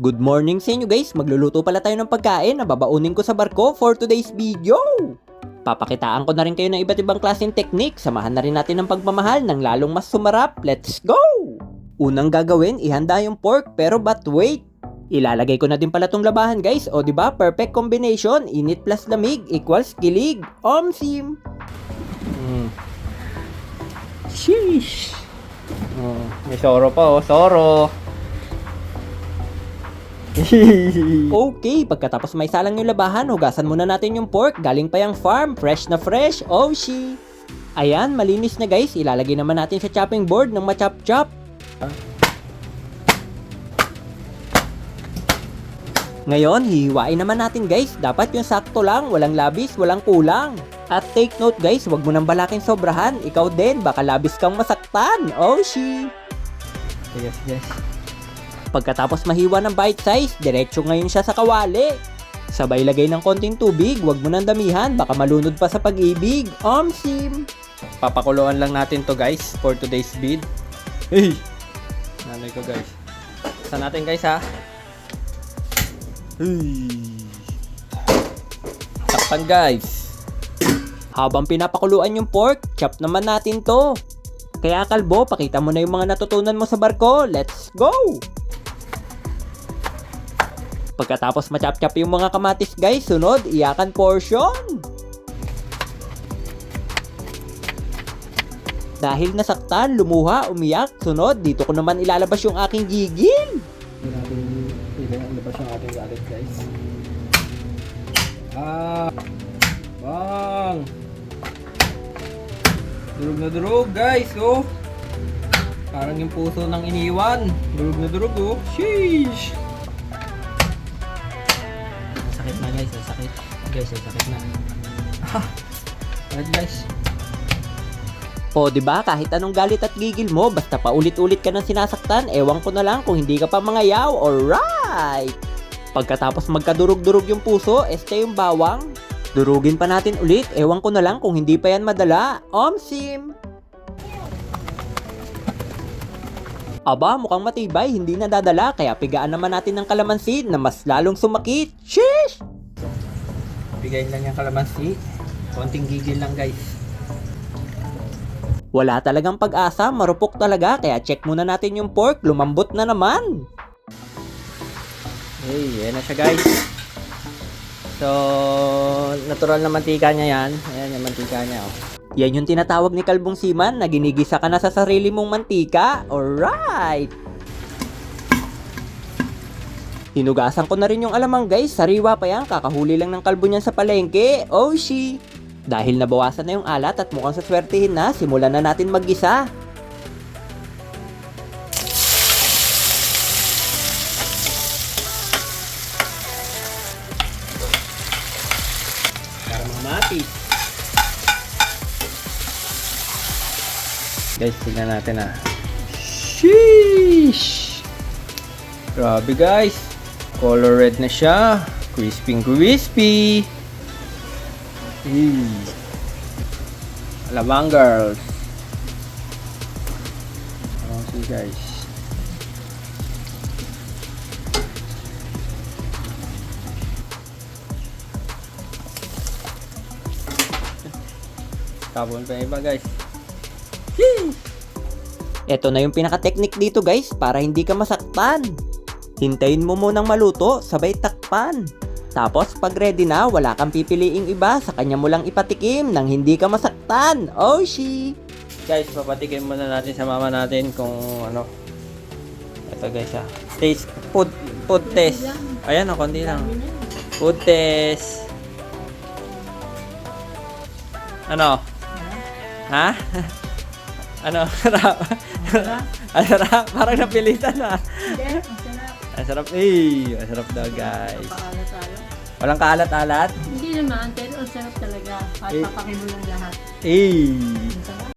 Good morning sa inyo guys, magluluto pala tayo ng pagkain na babaunin ko sa barko for today's video. Papakitaan ko na rin kayo ng iba't ibang klaseng technique, samahan na rin natin ng pagmamahal ng lalong mas sumarap. Let's go! Unang gagawin, ihanda yung pork pero but wait. Ilalagay ko na din pala tong labahan guys, o ba perfect combination, init plus lamig equals kilig. Omsim! Mm. Sheesh! Oh, may soro pa oh, soro! okay, pagkatapos may salang yung labahan, hugasan muna natin yung pork. Galing pa yung farm, fresh na fresh. Oh, she. Ayan, malinis na guys. Ilalagay naman natin sa chopping board ng machop-chop. Ngayon, hihiwain naman natin guys. Dapat yung sakto lang, walang labis, walang kulang. At take note guys, wag mo nang balakin sobrahan. Ikaw din, baka labis kang masaktan. Oh, she. Yes, yes. Pagkatapos mahiwa ng bite size, diretso ngayon siya sa kawali. Sabay lagay ng konting tubig, wag mo nang damihan, baka malunod pa sa pag-ibig. Omsim! Papakuluan lang natin to guys for today's vid. Hey! Nanay ko guys. Sa natin guys ha. Hey! Takpan guys. Habang pinapakuluan yung pork, chop naman natin to. Kaya kalbo, pakita mo na yung mga natutunan mo sa barko. Let's go! Pagkatapos machap-chap yung mga kamatis guys, sunod, iyakan portion. Dahil nasaktan, lumuha, umiyak, sunod, dito ko naman ilalabas yung aking gigil. Hindi natin pili ang labas yung ating galit guys. Ah! Bang! Durog na durog guys, oh! Parang yung puso ng iniwan. Durog na durog, oh. Sheesh! Sakit na guys, ang sakit. Guys, ang sakit na. Alright guys. O, di ba kahit anong galit at gigil mo, basta paulit-ulit ka ng sinasaktan, ewan ko na lang kung hindi ka pa mangayaw, alright! Pagkatapos magkadurog-durog yung puso, este yung bawang, durugin pa natin ulit, ewan ko na lang kung hindi pa yan madala, omsim! Aba, mukhang matibay, hindi nadadala, kaya pigaan naman natin ng kalamansi na mas lalong sumakit. Sheesh! Bigayin lang yung kalamansi. Konting gigil lang guys. Wala talagang pag-asa, marupok talaga, kaya check muna natin yung pork, lumambot na naman. Hey, ayan na siya guys. So, natural na mantika niya yan. Ayan yung mantika niya. Oh. Yan yung tinatawag ni Kalbong Siman na ginigisa ka na sa sarili mong mantika. Alright! Hinugasan ko na rin yung alamang guys, sariwa pa yan, kakahuli lang ng kalbo niyan sa palengke. Oh, she! Dahil nabawasan na yung alat at mukhang sa swertihin na, simulan na natin maggisa. Para mamati. Guys, tingnan natin ah. Sheesh! Grabe guys. Color red na siya. Crispy crispy. Mm. Alamang girls. Okay guys. Tapon pa iba guys. Ito na yung pinaka-technique dito guys, para hindi ka masaktan. Hintayin mo munang maluto, sabay takpan. Tapos pag ready na, wala kang pipiliing iba, sa kanya mo lang ipatikim nang hindi ka masaktan. Oh, she! Guys, papatikin muna natin sa mama natin kung ano. Ito guys ah. Taste, food, food test. Ayan o, konti lang. Food test. Ano? Ha? ano? Sarap? Ang sarap? Parang napilitan ah. Hindi, masarap. Ang sarap. Eh, ang sarap daw guys. Paalat-alat. Walang kaalat-alat. Hindi naman, pero ang sarap talaga. Kahit Eh. lang lahat. Eh. Ang sarap.